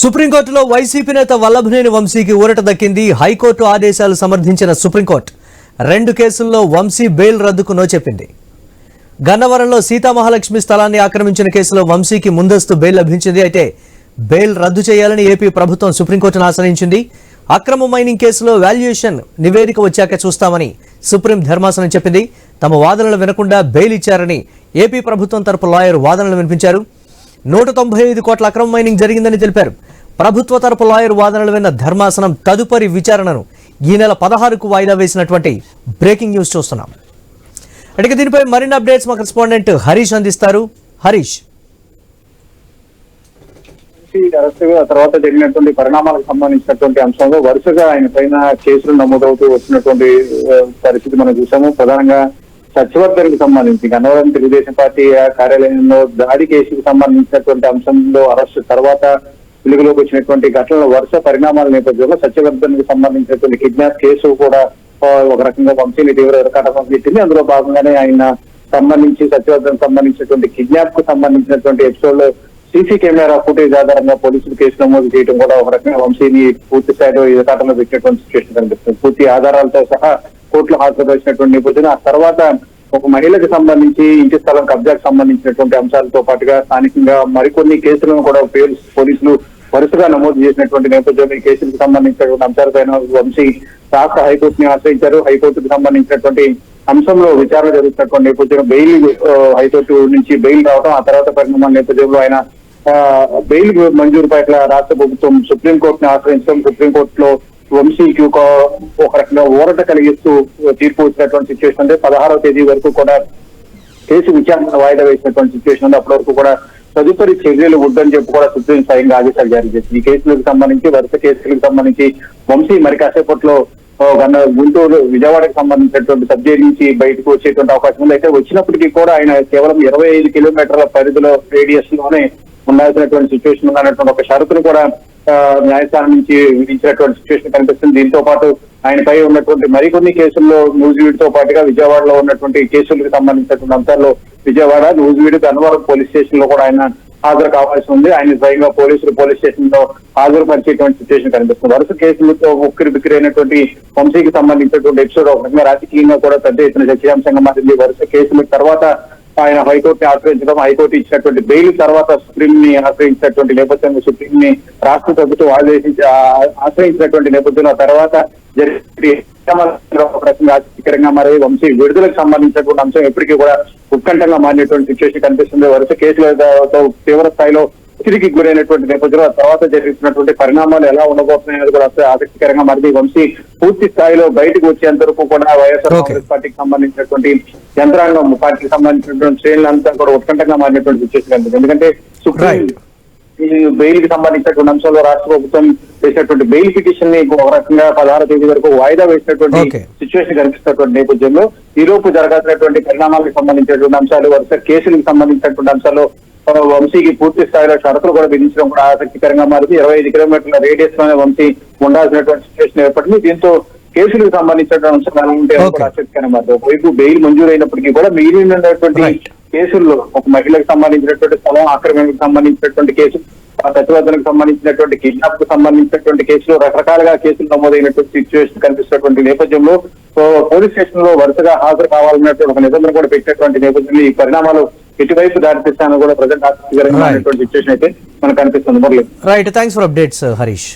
సుప్రీంకోర్టులో వైసీపీ నేత వల్లభనేని వంశీకి ఊరట దక్కింది హైకోర్టు ఆదేశాలు సమర్థించిన సుప్రీంకోర్టు. రెండు కేసుల్లో వంశీ బెయిల్ రద్దుకు నో చెప్పింది. గన్నవరంలో సీతామహాలక్ష్మి స్థలాన్ని ఆక్రమించిన కేసులో వంశీకి ముందస్తు బెయిల్ లభించింది. అయితే బెయిల్ రద్దు చేయాలని ఏపీ ప్రభుత్వం సుప్రీంకోర్టును ఆశ్రయించింది. అక్రమ మైనింగ్ కేసులో వాల్యుయేషన్ నివేదిక వచ్చాక చూస్తామని సుప్రీం ధర్మాసనం చెప్పింది. తమ వాదనలు వినకుండా బెయిల్ ఇచ్చారని ఏపీ ప్రభుత్వం తరపు లాయర్ వాదనలు వినిపించారు. నూట తొంభై ఐదు కోట్ల అక్రమ మైనింగ్ జరిగిందని తెలిపారు. ప్రభుత్వ తరపు లాయర్ వాదనలు విన్న ధర్మాసనం తదుపరి విచారణను ఈ నెల పదహారుకు వాయిదా వేసినటువంటి బ్రేకింగ్ న్యూస్ చూస్తున్నాం. అడిగి దీనిపై మరిన్ని అప్డేట్స్ మా కరెస్పాండెంట్ హరీష్ అందిస్తారు. హరీష్. తర్వాత జరిగినటువంటి పరిణామాలకు సంబంధించినటువంటి అంశంలో వరుసగా ఆయన పైన కేసులు నమోదవుతూ వచ్చినటువంటి పరిస్థితి మనం చూసాము. ప్రధానంగా సత్యవర్ధన్కి సంబంధించి గన్నవరం తెలుగుదేశం పార్టీ కార్యాలయంలో దాడి కేసుకు సంబంధించినటువంటి అంశంలో అరెస్టు తర్వాత వెలుగులోకి వచ్చినటువంటి ఘటనల వరుస పరిణామాల నేపథ్యంలో సత్యవర్ధన్ సంబంధించినటువంటి కిడ్నాప్ కేసు కూడా ఒక రకంగా వంశీని తీవ్ర ఇరకాటం పెట్టింది. అందులో భాగంగానే ఆయన సంబంధించి సత్యవర్ధన్ సంబంధించినటువంటి కిడ్నాప్కు సంబంధించినటువంటి ఎపిసోడ్లో సీసీ కెమెరా ఫుటేజ్ ఆధారంగా పోలీసులు కేసు నమోదు చేయడం కూడా ఒక రకంగా వంశీని పూర్తి స్థాయిలో ఎదుకాటంలో పెట్టినటువంటి సిచ్యువేషన్ కనిపిస్తుంది. పూర్తి ఆధారాలతో సహా కోర్టులో హాజరుపరిచినటువంటి నేపథ్యం ఆ తర్వాత ఒక మహిళకు సంబంధించి ఇంటి స్థలం కబ్జాకు సంబంధించినటువంటి అంశాలతో పాటుగా స్థానికంగా మరికొన్ని కేసులను కూడా పోలీసులు వరుసగా నమోదు చేసినటువంటి నేపథ్యంలో ఈ కేసులకు సంబంధించినటువంటి అంశాలపైన వంశీ రాష్ట్ర హైకోర్టుని ఆశ్రయించారు. హైకోర్టుకు సంబంధించినటువంటి అంశంలో విచారణ జరుగుతున్నటువంటి నేపథ్యంలో బెయిల్ హైకోర్టు నుంచి బెయిల్ రావడం ఆ తర్వాత పరిణామాల నేపథ్యంలో ఆయన బెయిల్ మంజూరు పట్ల రాష్ట్ర ప్రభుత్వం సుప్రీంకోర్టుని ఆశ్రయించడం సుప్రీంకోర్టులో వంశీకి ఒక ఒక రకంగా ఊరట కలిగిస్తూ తీర్పు వచ్చినటువంటి సిచ్యువేషన్ అంటే పదహారవ తేదీ వరకు కూడా కేసు విచారణ వాయిదా వేసినటువంటి సిచ్యువేషన్ ఉంది అప్పటి వరకు కూడా తదుపరి చర్యలు వద్దని చెప్పి కూడా సుప్రీం స్వయంగా ఆదేశాలు జారీ చేసింది. ఈ కేసులకు సంబంధించి వరుస కేసులకు సంబంధించి వంశీ మరి కాసేపట్లో గుంటూరు విజయవాడకు సంబంధించినటువంటి సబ్జెక్ట్ నుంచి బయటకు వచ్చేటువంటి అవకాశం ఉంది. అయితే వచ్చినప్పటికీ కూడా ఆయన కేవలం ఇరవై ఐదు కిలోమీటర్ల పరిధిలో రేడియస్లోనే ఉండాల్సినటువంటి సిచ్యువేషన్ ఉన్నటువంటి ఒక షరతును కూడా న్యాయస్థానం నుంచి విధించినటువంటి సిచ్యువేషన్ కనిపిస్తుంది. దీంతో పాటు ఆయనపై ఉన్నటువంటి మరికొన్ని కేసుల్లో నూజివీడుతో పాటుగా విజయవాడలో ఉన్నటువంటి కేసులకు సంబంధించినటువంటి అంశాల్లో విజయవాడ నూజివీడు గన్నవరం పోలీస్ స్టేషన్లో కూడా ఆయన హాజరు కావాల్సి ఉంది. ఆయన స్వయంగా పోలీసులు పోలీస్ స్టేషన్లో హాజరుపరిచేటువంటి సిచ్యువేషన్ కనిపిస్తుంది. వరుస కేసులతో ఉక్కిరి బిక్కిరి అయినటువంటి వంశీకి సంబంధించినటువంటి ఎపిసోడ్ ఒక రాజకీయంగా కూడా పెద్ద ఎత్తున చర్చాంశంగా మారింది. వరుస కేసుల తర్వాత ఆయన హైకోర్టుని ఆశ్రయించడం హైకోర్టు ఇచ్చినటువంటి బెయిల్ తర్వాత సుప్రీం ని ఆశ్రయించినటువంటి నేపథ్యంలో సుప్రీం ని రాష్ట్ర ప్రభుత్వం ఆదేశించి ఆశ్రయించినటువంటి నేపథ్యంలో తర్వాత జరిగే ఆసక్తికరంగా మరి వంశీ విడుదలకు సంబంధించినటువంటి అంశం ఎప్పటికీ కూడా ఉత్కంఠంగా మారినటువంటి సిచ్యువేషన్ కనిపిస్తుంది. వరుస కేసులతో తీవ్ర స్థాయిలో ఒత్తిడికి గురైనటువంటి నేపథ్యంలో తర్వాత జరుగుతున్నటువంటి పరిణామాలు ఎలా ఉండబోతున్నాయనేది కూడా ఆసక్తికరంగా మారింది వంశీ పూర్తి స్థాయిలో బయటకు వచ్చేంత వరకు కూడా వైఎస్ఆర్. కాంగ్రెస్ పార్టీకి సంబంధించినటువంటి యంత్రాంగం పార్టీకి సంబంధించినటువంటి శ్రేణులంతా కూడా ఉత్కంఠంగా మారినటువంటి కనిపిస్తుంది ఎందుకంటే సుప్రీం బెయిల్కి సంబంధించినటువంటి అంశంలో రాష్ట్ర ప్రభుత్వం వేసినటువంటి బెయిల్ పిటిషన్ని ఒక రకంగా పదహారు తేదీ వరకు వాయిదా వేసినటువంటి. సిచ్యువేషన్ కనిపిస్తున్నటువంటి నేపథ్యంలో ఈ లోపు జరగాల్సినటువంటి పరిణామాలకు సంబంధించినటువంటి అంశాలు వరుస కేసులకు సంబంధించినటువంటి అంశాలు వంశీకి పూర్తి స్థాయిలో షరతులు కూడా విధించడం కూడా ఆసక్తికరంగా మారింది ఇరవై ఐదు కిలోమీటర్ల రేడియస్లోనే వంశీ ఉండాల్సినటువంటి సిచ్యువేషన్ ఏర్పడింది దీంతో కేసులకు సంబంధించినటువంటి అంశాలు ఉంటే. ఆసక్తికరంగా మారింది ఒకవైపు బెయిల్ మంజూరైనప్పటికీ కూడా మిగిలినటువంటి. కేసుల్లో ఒక మహిళకు సంబంధించినటువంటి స్థలం ఆక్రమణకు సంబంధించినటువంటి కేసు ఆ సచివాలయానికి సంబంధించినటువంటి కిడ్నాప్కు సంబంధించినటువంటి కేసులు రకరకాలుగా కేసులు నమోదైనటువంటి సిచ్యువేషన్ కనిపిస్తున్నటువంటి నేపథ్యంలో పోలీస్ స్టేషన్లో వరుసగా హాజరు కావాలన్నటువంటి ఒక నిబంధన కూడా పెట్టినటువంటి నేపథ్యంలో ఈ పరిణామాలు ఎటువైపు దారితీస్తానో కూడా ప్రజెంట్ ఆసక్తికరంగా సిచ్యువేషన్ అయితే మనకు కనిపిస్తుంది Murali. Right thanks for updates Harish